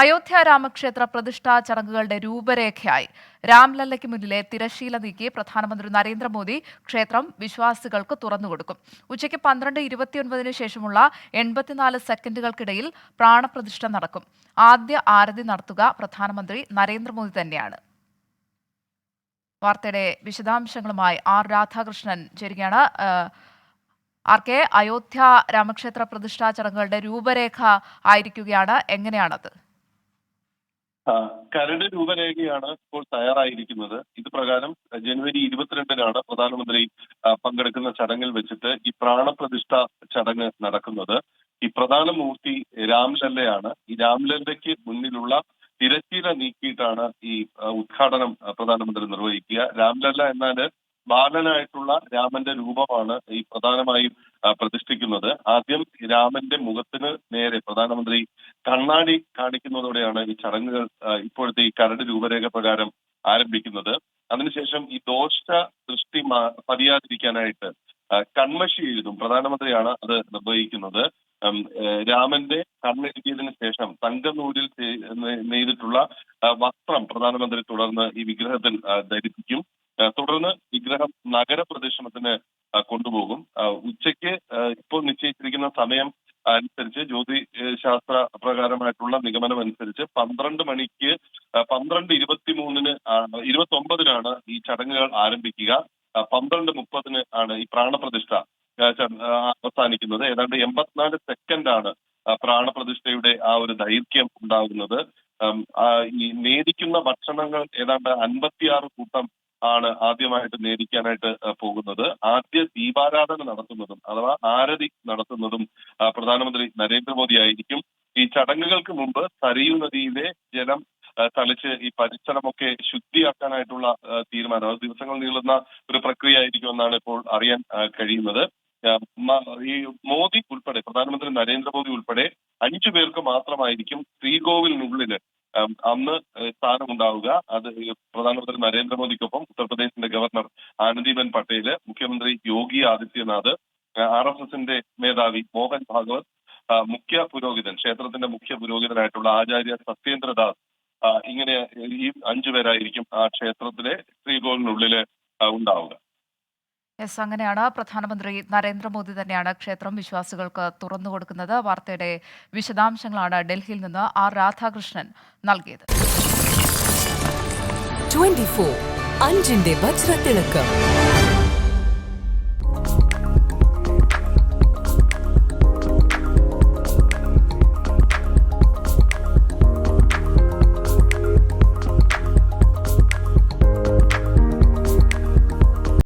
അയോധ്യ രാമക്ഷേത്ര പ്രതിഷ്ഠാ ചടങ്ങുകളുടെ രൂപരേഖയായി. രാംലല്ലയ്ക്ക് മുന്നിലെ തിരശീല നീക്കി പ്രധാനമന്ത്രി നരേന്ദ്രമോദി ക്ഷേത്രം വിശ്വാസികൾക്ക് തുറന്നുകൊടുക്കും. ഉച്ചയ്ക്ക് പന്ത്രണ്ട് ഇരുപത്തിയൊൻപതിന് ശേഷമുള്ള എൺപത്തിനാല് സെക്കൻഡുകൾക്കിടയിൽ പ്രാണപ്രതിഷ്ഠ നടക്കും. ആദ്യ ആരതി നടത്തുക പ്രധാനമന്ത്രി നരേന്ദ്രമോദി തന്നെയാണ്. വാർത്തയുടെ വിശദാംശങ്ങളുമായി ആർ രാധാകൃഷ്ണൻ ചേരുകയാണ്. ആർ കെ അയോധ്യ രാമക്ഷേത്ര പ്രതിഷ്ഠാ ചടങ്ങുകളുടെ രൂപരേഖ ആയിരിക്കുകയാണ്. എങ്ങനെയാണത്? കരട് രൂപരേഖയാണ് ഇപ്പോൾ തയ്യാറായിരിക്കുന്നത്. ഇത് പ്രകാരം ജനുവരി ഇരുപത്തിരണ്ടിനാണ് പ്രധാനമന്ത്രി പങ്കെടുക്കുന്ന ചടങ്ങിൽ വെച്ചിട്ട് ഈ പ്രാണപ്രതിഷ്ഠ ചടങ്ങ് നടക്കുന്നത്. ഈ പ്രധാന മൂർത്തി രാംലല്ലയാണ്. ഈ രാംലല്ലയ്ക്ക് മുന്നിലുള്ള തിരശ്ശീല നീക്കിയിട്ടാണ് ഈ ഉദ്ഘാടനം പ്രധാനമന്ത്രി നിർവഹിക്കുക. രാംലല്ല എന്നാൽ ബാലനായിട്ടുള്ള രാമന്റെ രൂപമാണ് ഈ പ്രധാനമായും പ്രതിഷ്ഠിക്കുന്നത്. ആദ്യം രാമന്റെ മുഖത്തിന് നേരെ പ്രധാനമന്ത്രി കണ്ണാടി കാണിക്കുന്നതോടെയാണ് ഈ ചടങ്ങുകൾ ഇപ്പോഴത്തെ ഈ കരട് രൂപരേഖ പ്രകാരം ആരംഭിക്കുന്നത്. അതിനുശേഷം ഈ ദോഷ ദൃഷ്ടി പതിയാതിരിക്കാനായിട്ട് കൺമഷി എഴുതും. പ്രധാനമന്ത്രിയാണ് അത് നിർവഹിക്കുന്നത്. രാമന്റെ കണ്ണെഴുതിയതിനു ശേഷം തങ്കനൂരിൽ നെയ്തിട്ടുള്ള വസ്ത്രം പ്രധാനമന്ത്രി തുടർന്ന് ഈ വിഗ്രഹത്തിൽ ധരിപ്പിക്കും. തുടർന്ന് വിഗ്രഹം നഗരപ്രദക്ഷിണത്തിന് കൊണ്ടുപോകും. ഉച്ചയ്ക്ക് ഇപ്പോൾ നിശ്ചയിച്ചിരിക്കുന്ന സമയം അനുസരിച്ച് ജ്യോതി ശാസ്ത്ര പ്രകാരമായിട്ടുള്ള നിഗമനം അനുസരിച്ച് പന്ത്രണ്ട് മണിക്ക് പന്ത്രണ്ട് ഇരുപത്തി മൂന്നിന് ഇരുപത്തി ഒമ്പതിനാണ് ഈ ചടങ്ങുകൾ ആരംഭിക്കുക. പന്ത്രണ്ട് മുപ്പതിന് ആണ് ഈ പ്രാണപ്രതിഷ്ഠ അവസാനിക്കുന്നത്. ഏതാണ്ട് എൺപത്തിനാല് സെക്കൻഡാണ് പ്രാണപ്രതിഷ്ഠയുടെ ആ ഒരു ദൈർഘ്യം ഉണ്ടാകുന്നത്. ഈ നേടിക്കുന്ന ഭക്ഷണങ്ങൾ ഏതാണ്ട് അൻപത്തിയാറ് കൂട്ടം ആണ് ആദ്യമായിട്ട് നേദിക്കാനായിട്ട് പോകുന്നത്. ആദ്യ ദീപാരാധന നടത്തുന്നതും അഥവാ ആരതി നടത്തുന്നതും പ്രധാനമന്ത്രി നരേന്ദ്രമോദി ആയിരിക്കും. ഈ ചടങ്ങുകൾക്ക് മുമ്പ് സരയൂ നദിയിലെ ജലം തളിച്ച് ഈ പരിസരമൊക്കെ ശുദ്ധിയാക്കാനായിട്ടുള്ള തീരുമാനം അത് ദിവസങ്ങൾ നീളുന്ന ഒരു പ്രക്രിയ ആയിരിക്കും എന്നാണ് ഇപ്പോൾ അറിയാൻ കഴിയുന്നത്. ഈ മോദി ഉൾപ്പെടെ പ്രധാനമന്ത്രി നരേന്ദ്രമോദി ഉൾപ്പെടെ അഞ്ചു പേർക്ക് മാത്രമായിരിക്കും ശ്രീകോവിലിനുള്ളിൽ അന്ന് സ്ഥാനമുണ്ടാവുക അത് പ്രധാനമന്ത്രി നരേന്ദ്രമോദിക്കൊപ്പം ഉത്തർപ്രദേശിന്റെ ഗവർണർ ആനന്ദിബെൻ പട്ടേൽ മുഖ്യമന്ത്രി യോഗി ആദിത്യനാഥ് ആർ എസ് എസിന്റെ മേധാവി മോഹൻ ഭാഗവത് മുഖ്യ പുരോഹിതൻ ക്ഷേത്രത്തിന്റെ മുഖ്യ പുരോഹിതനായിട്ടുള്ള ആചാര്യ സത്യേന്ദ്രദാസ് ഇങ്ങനെ ഈ അഞ്ചു പേരായിരിക്കും ആ ക്ഷേത്രത്തിലെ ശ്രീകോവിലിനുള്ളിൽ ഉണ്ടാവുക. യെസ് അങ്ങനെയാണ് പ്രധാനമന്ത്രി നരേന്ദ്രമോദി തന്നെയാണ് ക്ഷേത്രം വിശ്വാസികൾക്ക് തുറന്നു കൊടുക്കുന്നത്. വാർത്തയുടെ വിശദാംശങ്ങളാണ് ഡൽഹിയിൽ നിന്ന് ആർ രാധാകൃഷ്ണൻ നൽകിയത്. 24 അഞ്ചിന്റെ വജ്രത്തിളക്കം.